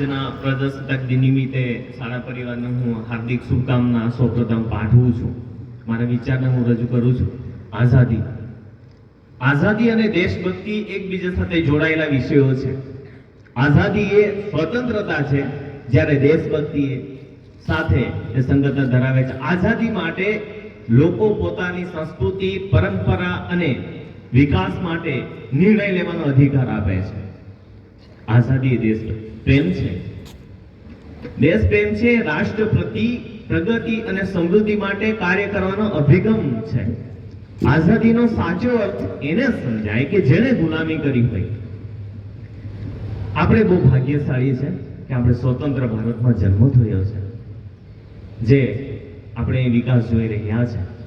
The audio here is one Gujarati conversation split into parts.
આજના પ્રજાસત્તાક દિન નિમિત્તે શાળા પરિવારને હું હાર્દિક શુભકામના સૌપ્રથમ પાઠવું છું. મારા વિચારને હું રજૂ કરું છું. આઝાદી. આઝાદી અને દેશભક્તિ એકબીજા સાથે જોડાયેલા વિષયો છે. આઝાદી એ સ્વતંત્રતા છે, જ્યારે દેશભક્તિ સાથે એ સંગતતા ધરાવે છે. આઝાદી માટે લોકો પોતાની સંસ્કૃતિ, પરંપરા અને વિકાસ માટે નિર્ણય લેવાનો અધિકાર આપે છે. આઝાદી એ દેશ પ્રેમ છે. દેશ પ્રેમ છે, રાષ્ટ્ર પ્રતિ પ્રગતિ અને સમૃદ્ધિ માટે કાર્ય કરવાનો અભિગમ છે. આઝાદીનો સાચો અર્થ એને સમજાય કે જેણે ગુલામી કરી હોય. આપણે બહુ ભાગ્યશાળી છે કે આપણે સ્વતંત્ર ભારતમાં જન્મ થયો છે. જે આપણે વિકાસ જોઈ રહ્યા છે.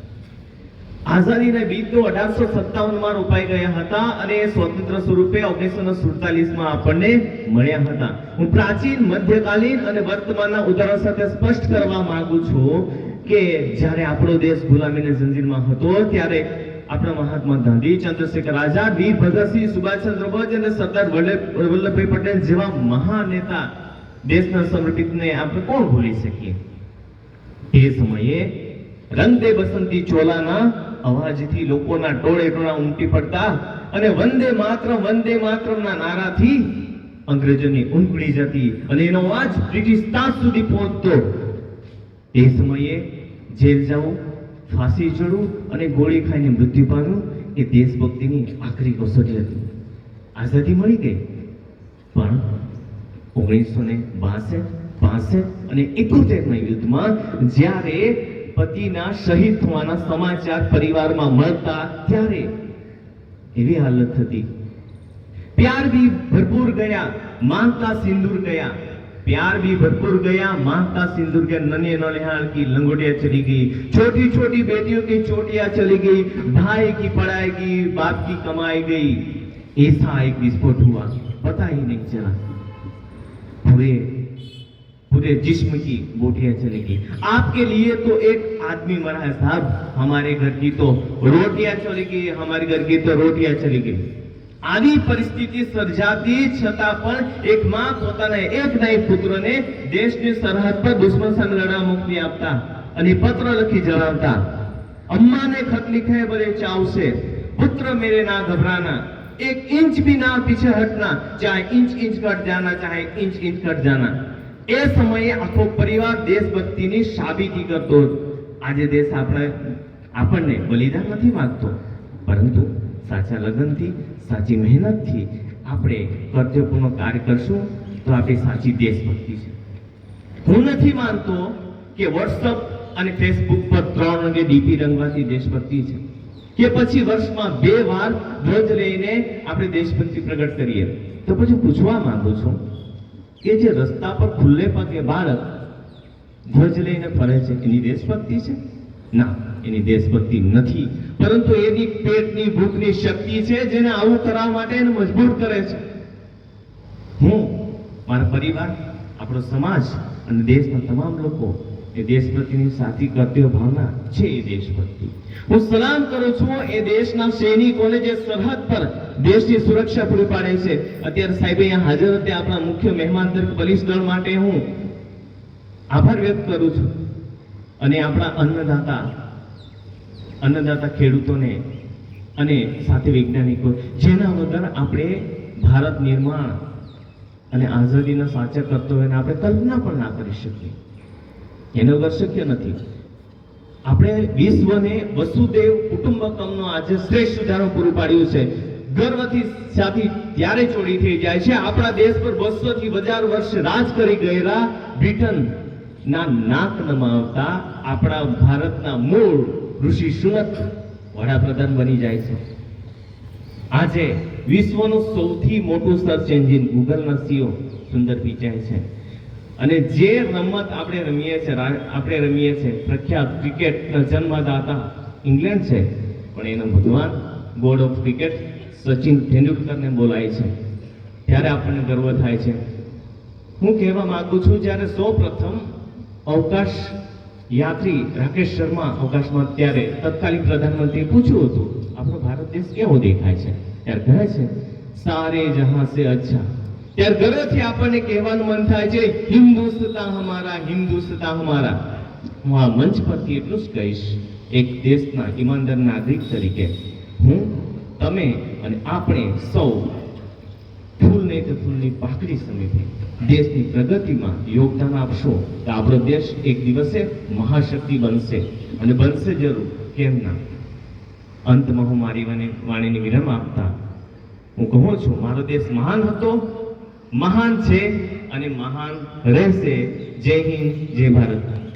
આઝાદીના બીજ તો અઢારસો સત્તાવનમાં રોપાઈ ગયા હતા અને સ્વતંત્ર સ્વરૂપે ઓગણીસો સુડતાલીસમાં આપણને મળ્યા હતા. હું પ્રાચીન, મધ્યકાલીન અને વર્તમાનના ઉદાહરણ સાથે સ્પષ્ટ કરવા માંગુ છું કે જ્યારે આપણો દેશ ગુલામીની જંજીરમાં હતો, ત્યારે આપણા મહાત્મા ગાંધી, ચંદ્રશેખર આઝાદ, વીર ભગતસિંહ સુભાષચંદ્ર બોઝ અને સરદાર વલ્લભભાઈ પટેલ જેવા મહાન નેતા દેશના સમર્પિતને આપણે કોણ ભૂલી શકીએ? એ સમયે રંગ દે બસંતી ચોલાના અવાજથી લોકોના ટોળે ટોળા ઉમટી પડતા અને વંદે માત્ર, વંદે માતરમના નારાથી અંગ્રેજોની ઊંઘળી જતી અને એનો અવાજ બ્રિટિશ તાજ સુધી પહોંચતો. એ સમયે જેલ જવું, ફાંસી ચડવું અને ગોળી ખાઈને મૃત્યુ પામવું એ દેશભક્તિની આખરી કસોટી હતી. આઝાદી મળી ગઈ. પણ ઓગણીસો ને બાસઠ બાસઠ અને એકોતેરના યુદ્ધમાં જ્યારે પતિના શહીદ થવાના સમાચાર પરિવારમાં મળતા ત્યારે એવી હાલત હતી प्यार भी भरपूर गया मांगता सिंदूर गया प्यार भी भरपूर गया मांगता सिंदूर के नन्हे ननिहाल की लंगोटियां चली गई छोटी छोटी बेटियों की चोटियां चली गई भाई की पढ़ाई की बाप की कमाई गई ऐसा एक विस्फोट हुआ पता ही नहीं चला पूरे पूरे जिस्म की बोटियां चली गई आपके लिए तो एक आदमी मरा है साहब हमारे घर की तो रोटियां चली गई हमारे घर की तो रोटियां चली गई આવી પરિસ્થિતિ સર્જાતી છતાં પણ એક માં પોતાના એકના એક પુત્રને દેશની સરહદ પર દુશ્મન સામે લડવા મોકલી આપતા અને પત્ર લખી જણાવતા अम्मा ने खत लिखा है बड़े चाव से पुत्र मेरे ना घबराना एक इंच भी ना पीछे हटना चाहे इंच इंच कट जाना चाहे इंच इंच कट जाना એ સમયે આખો પરિવાર દેશભક્તિની સાબિતી કરતો. આજે દેશ આપણે આપણને બલિદાન નથી માંગતો. પરંતુ સાચા લગ્નથી, સાચી મહેનતથી આપણે કર્તવ્યપૂર્ણ કાર્ય કરશું તો આપણી સાચી દેશભક્તિ છે. હું નથી માનતો કે વોટ્સઅપ અને ફેસબુક પર ત્રણ રંગે ડીપી રંગવાથી દેશભક્તિ છે. કે પછી વર્ષમાં બે વાર ધ્વજ લઈને આપણે દેશભક્તિ પ્રગટ કરીએ. તો પછી પૂછવા માંગુ છું કે જે રસ્તા પર ખુલ્લે પગે બાળક ધ્વજ લઈને ફરે છે, એની દેશભક્તિ છે? ના, એની દેશભક્તિ નથી. પરંતુ એની પેટની ભૂખની શક્તિ છે, જેને આવું કરવા માટે એને મજબૂર કરે છે. હું, મારા પરિવાર, આપણો સમાજ અને દેશના તમામ લોકો એ દેશ પ્રત્યેની સાચી કર્તવ્ય ભાવના છે એ દેશભક્તિ. હું સલામ કરું છું એ દેશના સૈનિકોને જે સરહદ પર દેશની સુરક્ષા પૂરી પાડે છે. અત્યારે સાહેબ અહીંયા હાજર હતા આપણા મુખ્ય મહેમાન તરીકે પોલીસ દળ માટે હું આભાર વ્યક્ત કરું છું. અને આપણા અન્નદાતા અન્નદાતા ખેડૂતોને અને સાથે વૈજ્ઞાનિકો, જેના વગર આપણે ભારત નિર્માણ અને આઝાદીના સાચા કર્તવ્યને આપણે કલ્પના પણ ના કરી શકીએ. એના શક્ય નથી. આપણે વિશ્વને વસુદેવ કુટુંબકમનો આજે શ્રેષ્ઠ ઉદાહરણ પૂરું પાડ્યું છે. ગર્વથી સાથી ત્યારે ચોરી થઈ જાય છે. આપણા દેશ પર બસો થી હજાર વર્ષ રાજ કરી ગયેલા બ્રિટન ના નાક નમાવતા આપણા ભારતના મૂળ ઋષિ સુનક વડાપ્રધાન બની જાય છે. આજે વિશ્વનું સૌથી મોટું સર્ચ એન્જિન ગૂગલના સીઓ સુંદર પિચાઈ છે. અને જે રમત આપણે રમીએ છીએ આપણે રમીએ છીએ પ્રખ્યાત ક્રિકેટના જન્મદાતા ઇંગ્લેન્ડ છે, પણ એનો ભગવાન ગોડ ઓફ ક્રિકેટ સચિન તેંડુલકરને બોલાય છે. ત્યારે આપણને ગર્વ થાય છે. હું કહેવા માગું છું, જ્યારે સૌ પ્રથમ અવકાશ યાત્રી રાકેશ શર્મા અવકાશમાં ત્યારે તત્કાલીન પ્રધાનમંત્રીએ પૂછ્યું હતું, આપણો ભારત દેશ કેવો દેખાય છે? ત્યારે કહે છે, સારે જહાં સે અચ્છા. ત્યારે ઘરેથી આપણને કહેવાનું મન થાય છે હિન્દુસ્તા હમારા હિન્દુસ્તા હમારા હું આ મંચ પરથી એટલું જ કહીશ, એક દેશના ઈમાનદાર નાગરિક તરીકે. હું, તમે અને આપણે સૌ ફૂલ નહીં તો ફૂલની પાકડી સમિતિ દેશની પ્રગતિમાં યોગદાન આપશો તો આપણો દેશ એક દિવસે મહાશક્તિ બનશે. અને બનશે જરૂર. કેમ ના? અંતમાં હું મારી વાણી- વાણીની વિરામ આપતા હું કહું છું, મારો દેશ મહાન હતો મહાન છે અને મહાન રહેશે. જય હિન્દ જય ભારત.